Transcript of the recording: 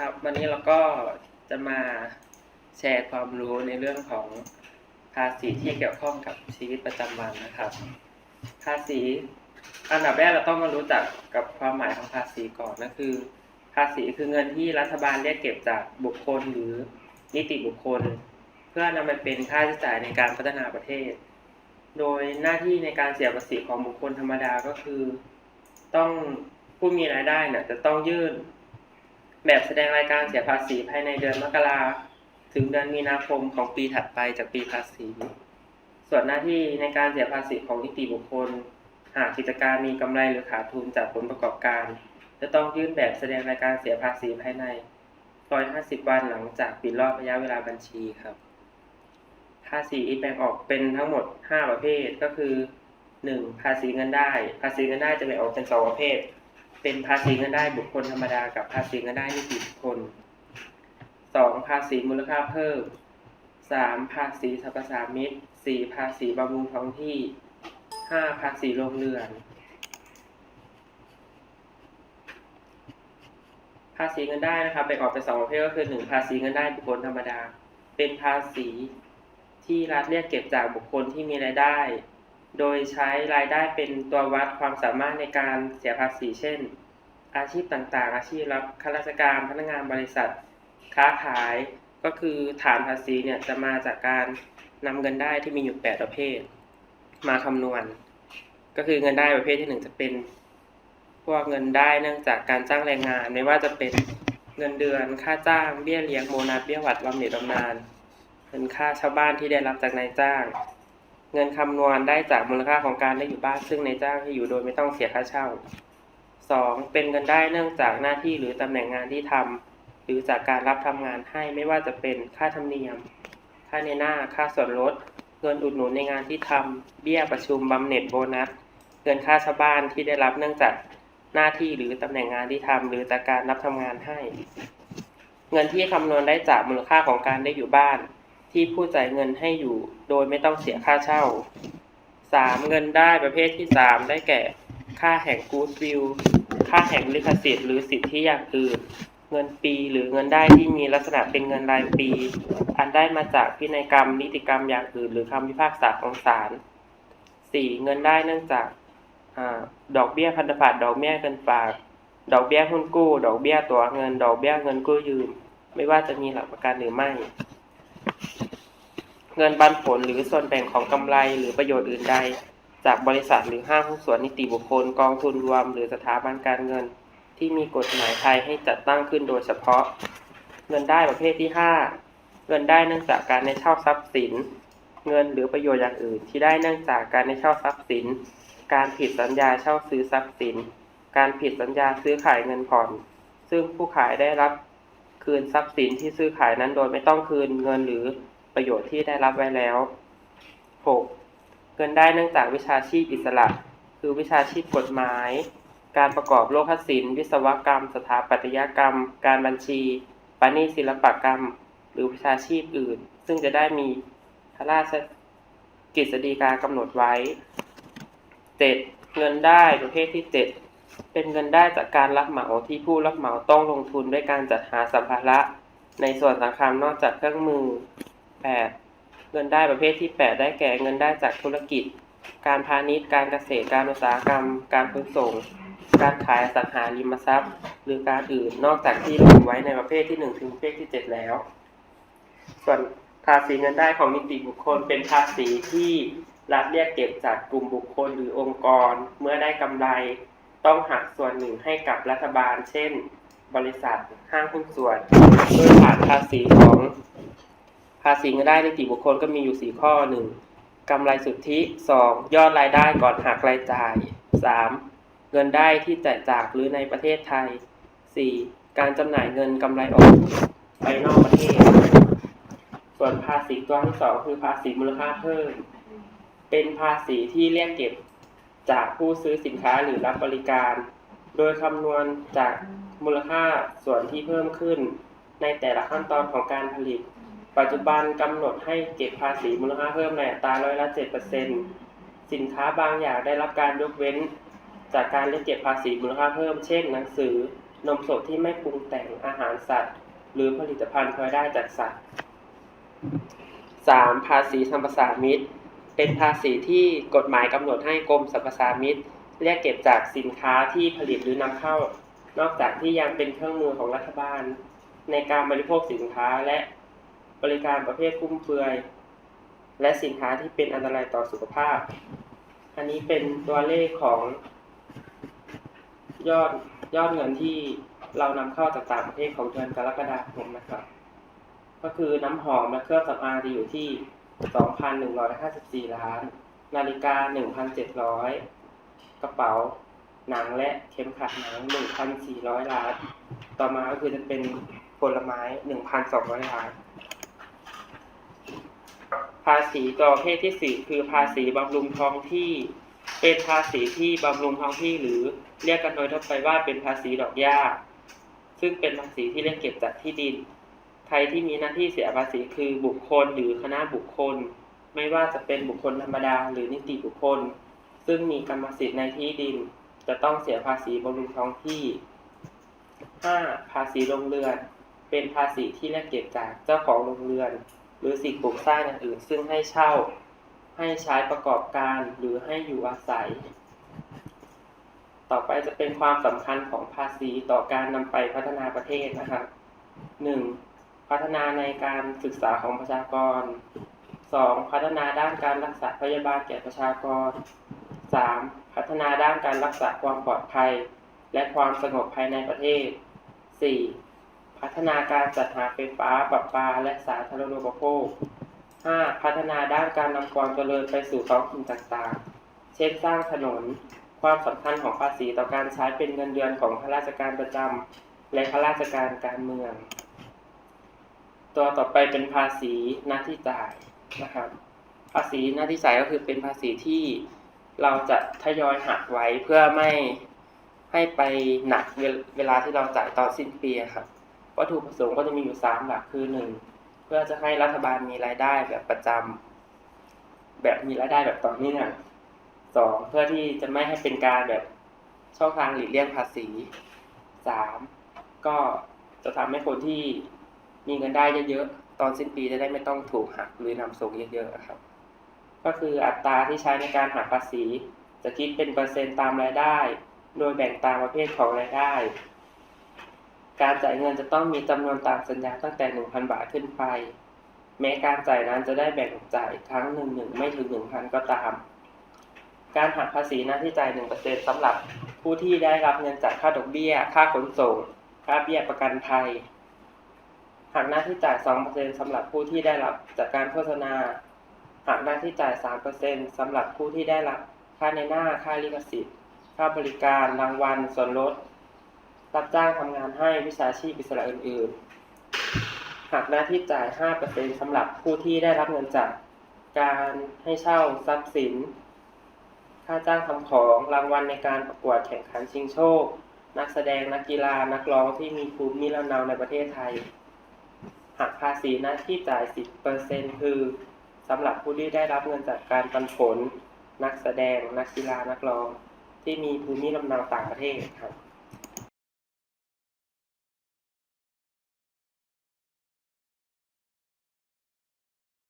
ครับ วันนี้เราก็จะมาแชร์ความรู้ในเรื่องของภาษีที่เกี่ยวข้องกับชีวิตประจำวันนะครับ ภาษีอันดับแรกเราต้องมารู้จักกับความหมายของภาษีก่อนก็คือ ภาษีคือเงินที่รัฐบาลเรียกเก็บจากบุคคลหรือนิติบุคคล เพื่อนำไปเป็นค่าใช้จ่ายในการพัฒนาประเทศ โดยหน้าที่ในการเสียภาษีของบุคคลธรรมดาก็คือ ต้องผู้มีรายได้เนี่ยจะต้องยื่น แบบแสดงรายการเสียภาษีภายในเดือนมกราถึงเดือนมีนาคมของปีถัดไปจากปีภาษี ส่วนหน้าที่ในการเสียภาษีของนิติบุคคล หากกิจการมีกำไรหรือขาดทุนจากผลประกอบการ จะต้องยื่นแบบแสดงรายการเสียภาษีภายใน 150 วันหลังจากปิดรอบระยะเวลาบัญชีครับ ภาษีแบ่งออกเป็นทั้งหมด 5 ประเภทก็คือ 1. ภาษีเงินได้ ภาษีเงินได้จะแบ่งออกเป็น 2 ประเภท เป็นภาษีเงินได้บุคคลธรรมดากับภาษีเงินได้นิติบุคคล 2. ภาษีมูลค่าเพิ่ม 3. ภาษีสรรพสามิต 4. ภาษีบำรุงท้องที่ 5. ภาษีโรงเรือน ภาษีเงินได้นะครับแบ่งออกเป็นสองประเภทก็คือหนึ่งภาษีเงินได้บุคคลธรรมดา เป็นภาษีที่รัฐเรียกเก็บจากบุคคลที่มีรายได้ โดยใช้รายได้เป็นตัววัดความสามารถในการเสียภาษี เช่น อาชีพต่างๆ อาชีพรับข้าราชการพนักงานบริษัท ค้าขายก็คือฐานภาษีเนี่ยจะมาจากการนำเงินได้ที่มีอยู่ 8 ประเภท มาคำนวณ ก็คือเงินได้ประเภทที่หนึ่งจะเป็น พวกเงินได้เนื่องจากการจ้างแรงงาน ไม่ว่าจะเป็นเงินเดือนค่าจ้างเบี้ยเลี้ยงโบนัสเบี้ยหวัดบำเหน็จบำนาญเงินค่าชาวบ้านที่ได้รับจากนายจ้าง เงินคำนวณได้จากมูลค่าของการได้อยู่บ้านซึ่งนายจ้างให้อยู่โดยไม่ต้องเสียค่าเช่า 2. เป็นเงินได้เนื่องจากหน้าที่หรือตำแหน่งงานที่ทำหรือจากการรับทำงานให้ไม่ว่าจะเป็นค่าธรรมเนียม ค่าในหน้า ค่าส่วนลด เงินอุดหนุนในงานที่ทำเบี้ยประชุมบำเหน็จโบนัส เงินค่าชาวบ้านที่ได้รับเนื่องจากหน้าที่หรือตำแหน่งงานที่ทำหรือจากการรับทำงานให้ เงินที่คำนวณได้จากมูลค่าของการได้อยู่บ้าน ที่ผู้จ่ายเงินให้อยู่ โดยไม่ต้องเสียค่าเช่า 3. เงินได้ประเภทที่ 3 ได้แก่ ค่าแห่งกู๊ดวิวค่าแห่งลิขสิทธิ์หรือสิทธิอย่างอื่น เงินปีหรือเงินได้ที่มีลักษณะเป็นเงินรายปี อันได้มาจากพินัยกรรม นิติกรรมอย่างอื่น หรือคำพิพากษาของศาล 4. เงินได้เนื่องจากอดอกเบี้ยพันธบัตรดอกเบี้ยเงินฝาก ดอกเบี้ยหุ้นกู้ ดอกเบี้ยตัวเงิน ดอกเบี้ยเงินกู้ยืม ไม่ว่าจะมีหลักประกันหรือไม่ เงินปันผลหรือส่วนแบ่งของกำไรหรือประโยชน์อื่นใด จากบริษัทหรือห้างหุ้นส่วนนิติบุคคลกองทุนรวม หรือสถาบันการเงิน ที่มีกฎหมายไทยให้จัดตั้งขึ้นโดยเฉพาะ เงินได้ประเภทที่ 5 เงินได้เนื่องจากการได้เช่าทรัพย์สิน เงินหรือประโยชน์อย่างอื่น ที่ได้เนื่องจากการได้เช่าทรัพย์สิน การผิดสัญญาเช่าซื้อทรัพย์สิน การผิดสัญญาซื้อขายเงินผ่อน ซึ่งผู้ขายได้รับคืนทรัพย์สินที่ซื้อขายนั้นโดยไม่ต้องคืนเงินหรือ ประโยชน์ที่ได้รับไว้แล้ว 6. เงินได้เนื่องจากวิชาชีพอิสระ คือวิชาชีพกฎหมาย การประกอบโลหศิลป์วิศวกรรม สถาปัตยกรรม การบัญชีปณีศิลปกรรม หรือวิชาชีพอื่น ซึ่งจะได้มีพระราชกฤษฎีกากำหนดไว้ 7. เงินได้ประเภทที่ 7 เป็นเงินได้จากการรับเหมาที่ผู้รับเหมาต้องลงทุนด้วยการจัดหาสัมภาระในส่วนสำคัญนอกจากเครื่องมือ 8. เงินได้ประเภทที่ 8 ได้แก่เงินได้จากธุรกิจ การพาณิชย์ การเกษตร การอุตสาหกรรม การขนส่ง การขายสังหาริมทรัพย์ หรือการอื่นนอกจากที่ระบุไว้ในประเภทที่ 1 ถึงประเภทที่ 7 แล้ว ส่วนภาษีเงินได้ของนิติบุคคลเป็นภาษีที่รัฐเรียกเก็บจากกลุ่มบุคคลหรือองค์กร เมื่อได้กำไรต้องหักส่วนหนึ่งให้กับรัฐบาล เช่น บริษัทห้างหุ้นส่วนโดยผ่านภาษีของ ภาษีเงินได้นิติบุคคลก็มีอยู่ 4 ข้อ 1. กำไรสุทธิ 2. ยอดรายได้ก่อนหักรายจ่าย 3. เงินได้ที่จ่ายจากหรือในประเทศไทย 4. การจำหน่ายเงินกำไรออกไปนอกประเทศ ส่วนภาษีตัวที่สองคือภาษีมูลค่าเพิ่ม เป็นภาษีที่เรียกเก็บจากผู้ซื้อสินค้าหรือรับบริการ โดยคำนวณจากมูลค่าส่วนที่เพิ่มขึ้น ในแต่ละขั้นตอนของการผลิต ปัจจุบันกำหนดให้เก็บภาษีมูลค่าเพิ่มในอัตราร้อยละ7%สินค้าบางอย่างได้รับการยกเว้น จากการเรียกเก็บภาษีมูลค่าเพิ่ม เช่น หนังสือนมสดที่ไม่ปรุงแต่งอาหารสัตว์ หรือผลิตภัณฑ์พลอยได้จากสัตว์ 3. ภาษีสรรพสามิตเป็นภาษีที่กฎหมายกำหนดให้กรมสรรพสามิตเรียกเก็บจากสินค้าที่ผลิตหรือนำเข้า นอกจากที่ยังเป็นเครื่องมือของรัฐบาล ในการบริโภคสินค้าและ บริการประเภทฟุ่มเฟือย และสินค้าที่เป็นอันตรายต่อสุขภาพ อันนี้เป็นตัวเลขของ ยอดยอดเงินที่เรานำเข้าจากต่างประเทศของเดือนกรกฎาคมนะครับ ก็คือน้ำหอมและเครื่องสำอางจะอยู่ที่ 2,154 ล้าน นาฬิกา 1,700 กระเป๋าหนังและเข็มขัดหนัง 1,400 ล้าน ต่อมาก็คือจะเป็นผลไม้ 1,200 ล้าน ภาษีตัวประเภทที่สี่คือภาษีบำรุงท้องที่ เป็นภาษีที่บำรุงท้องที่หรือเรียกกันโดยทั่วไปว่าเป็นภาษีดอกหญ้า ซึ่งเป็นภาษีที่เรียกเก็บจากที่ดิน ใครที่มีหน้าที่เสียภาษีคือบุคคลหรือคณะบุคคล ไม่ว่าจะเป็นบุคคลธรรมดาหรือนิติบุคคล ซึ่งมีกรรมสิทธิ์ในที่ดิน จะต้องเสียภาษีบำรุงท้องที่ 5. ภาษีโรงเรือน เป็นภาษีที่เรียกเก็บจากเจ้าของโรงเรือน หรือสิ่งปลูกสร้างอย่างอื่น ซึ่งให้เช่า ให้ใช้ประกอบการหรือให้อยู่อาศัย ต่อไปจะเป็นความสำคัญของภาษีต่อการนำไปพัฒนาประเทศนะครับ 1. พัฒนาในการศึกษาของประชากร 2. พัฒนาด้านการรักษาพยาบาลแก่ประชากร 3. พัฒนาด้านการรักษาความปลอดภัย และความสงบภายในประเทศ 4. พัฒนาการจัดหาไฟฟ้าประปาและสาธารณูปโภค 5. พัฒนาด้านการนำความเจริญไปสู่ท้องถิ่นต่างๆ เช่นสร้างถนน ความสำคัญของภาษีต่อการใช้เป็นเงินเดือนของข้าราชการประจำและข้าราชการการเมือง ตัวต่อไปเป็นภาษีหน้าที่จ่ายนะครับ ภาษีหน้าที่จ่ายก็คือเป็นภาษีที่เราจะทยอยหักไว้เพื่อไม่ให้ไปหนักเวลาที่เราจ่ายตอนสิ้นปีครับ วัตถุประสงค์ก็จะมีอยู่สามหลักคือหนึ่งเพื่อจะให้รัฐบาลมีรายได้แบบประจำแบบมีรายได้แบบต่อเนื่องสองเพื่อที่จะไม่ให้เป็นการแบบช่องทางหลีกเลี่ยงภาษีสามก็จะทำให้คนที่มีเงินได้เยอะๆตอนสิ้นปีจะได้ไม่ต้องถูกหักหรือนำส่งเยอะๆอะครับ ก็คืออัตราที่ใช้ในการหักภาษี จะคิดเป็นเปอร์เซ็นต์ตามรายได้ โดยแบ่งตามประเภทของรายได้ การจ่ายเงินจะต้องมีจำนวนตามสัญญาตั้งแต่ 1,000 บาทขึ้นไป แม้การจ่ายนั้นจะได้แบ่งจ่ายครั้งหนึ่งหนึ่งไม่ถึง 1,000 ก็ตาม การหักภาษีหน้าที่จ่าย 1%สำหรับผู้ที่ได้รับเงินจากค่าดอกเบี้ย ค่าขนส่ง ค่าเบี้ยประกันภัยหักหน้าที่จ่าย 2%สำหรับผู้ที่ได้รับจากการโฆษณาหักหน้าที่จ่าย 3%สำหรับผู้ที่ได้รับค่าในหน้า ค่าลิขสิทธิ์ ค่าบริการ รางวัล ส่วนลด รับจ้างทำงานให้วิชาชีพอิสระอื่นๆหักหน้าที่จ่าย 5%สำหรับผู้ที่ได้รับเงินจากการให้เช่าทรัพย์สิน ค่าจ้างทำของรางวัลในการประกวดแข่งขันชิงโชค นักแสดงนักกีฬานักร้องที่มีภูมิลำเนาในประเทศไทย หักภาษีหน้าที่จ่าย 10%คือสำหรับผู้ที่ได้รับเงินจากการปันผล นักแสดงนักกีฬานักร้อง ที่มีภูมิลำเนาต่างประเทศครับ